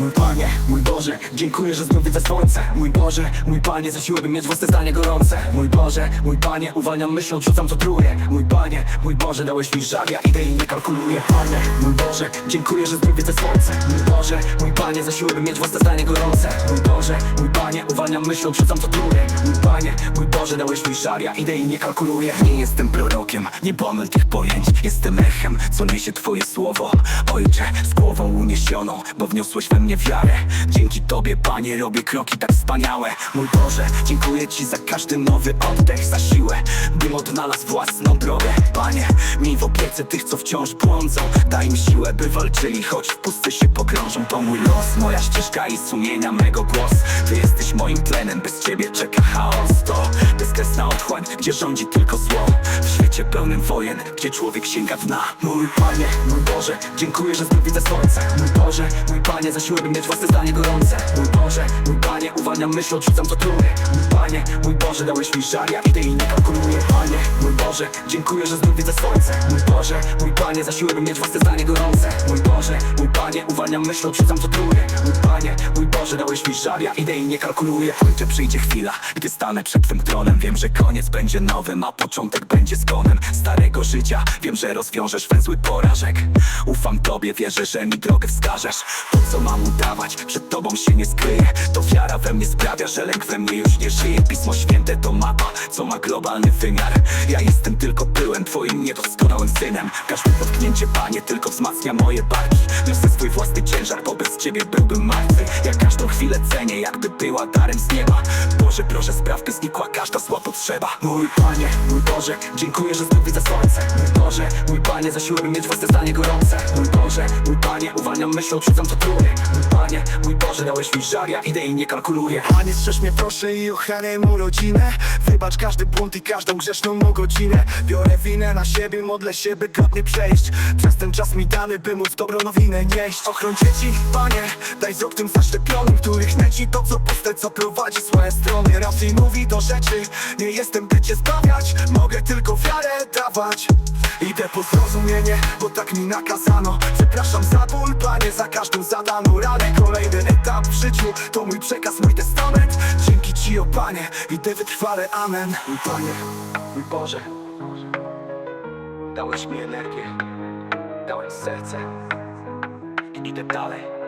Mój Panie, mój Boże, dziękuję, że znów widzę słońce. Mój Boże, mój Panie, za siłę by mieć własne zdanie gorące. Mój Boże, mój Panie, uwalniam myślą, rzucam co truje Mój Panie, mój Boże, dałeś mi żar, ja idę i nie kalkuluję. Panie, mój Boże, dziękuję, że znów widzę słońce. Mój Boże, mój Panie, za siłę by mieć własne zdanie gorące. Mój Boże, mój Panie, uwalniam myślą, rzucam co truje Mój Panie, mój Boże, dałeś mi żar, ja idę i nie kalkuluję. Nie jestem prorokiem, nie pomyl tych pojęć. Jestem echem, co niesie Twoje słowo. Ojcze, z głową uniesioną, bo wniosłeś we mnie wiarę. Dzięki Tobie, Panie, robię kroki tak wspaniałe. Mój Boże, dziękuję Ci za każdy nowy oddech Za siłę, bym odnalazł własną drogę. Panie, miej w opiece tych, co wciąż błądzą. Daj mi siłę, by walczyli, choć w pustce się pogrążą. To mój los, moja ścieżka i sumienia mego głos. Ty jesteś moim tlenem, bez Ciebie czeka chaos. To bezkresna otchłań, gdzie rządzi tylko zło. W świecie pełnym wojen, gdzie człowiek sięga dna. Mój Panie, mój Boże, dziękuję, że znów widzę słońce. Mój Boże, mój Panie, za siłę by mieć własne zdanie gorące. Mój Boże, mój Panie, uwalniam myśl, odrzucam co truje Mój Panie, mój Boże, dałeś mi żar, ja idę i nie kalkuluję. Panie, mój Boże, dziękuję, że znów widzę słońce. Mój Boże, mój Panie, za siłę by mieć własne zdanie gorące. Mój Boże, mój Panie, uwalniam myśl, odrzucam co truje. Mój Panie, mój Boże, dałeś mi żar, ja idę i nie kalkuluję. Ojcze, przyjdzie chwila, gdy stanę przed Twym tronem. Wiem, że koniec będzie nowym, a początek będzie zgonem Starego życia, wiem, że rozwiążesz węzły porażek. Ufam Tobie, wierzę, że mi drogę wskażesz. To co mam udawać, przed Tobą się nie skryję To wiara we mnie sprawia, że lęk we mnie już nie żyje. Pismo Święte to mapa, co ma globalny wymiar. Ja jestem tylko pyłem, Twoim niedoskonałym synem. Każde potknięcie, Panie, tylko wzmacnia moje barki. Niosę swój własny ciężar, bo bez Ciebie byłbym martwy. Ja każdą chwilę cenię, jakby była darem z nieba. Boże, proszę spraw, by znikła każda zła potrzeba. Mój Panie, mój Boże, dziękuję, że znów widzę słońce. Mój Boże, mój Panie, za siłę mieć własne zdanie gorące. Mój Boże, mój Panie, uwalniam myśl, odrzucam co truje. Panie, mój Boże, dałeś mi żar, ja idę i nie kalkuluję. Panie, strzeż mnie proszę i ochraniaj mu rodzinę. Wybacz każdy błąd i każdą grzeszną mu godzinę Biorę winę na siebie, modlę się, by godnie przejść. Przez ten czas mi dany, by móc dobrą nowinę nieść. Ochroń dzieci, Panie, daj wzrok tym zaszczepionym Których nęci to, co puste, co prowadzi złe strony. Raczej mówi do rzeczy, nie jestem, by cię zbawiać. Mogę tylko wiarę dawać Idę po zrozumienie, bo tak mi nakazano. Przepraszam za ból, Panie, za każdą zadaną radę Kolejny etap w życiu, to mój przekaz, mój testament. Dzięki Ci, o Panie, idę wytrwale, amen. Mój Panie, mój Boże Dałeś mi energię Dałeś serce. I idę dalej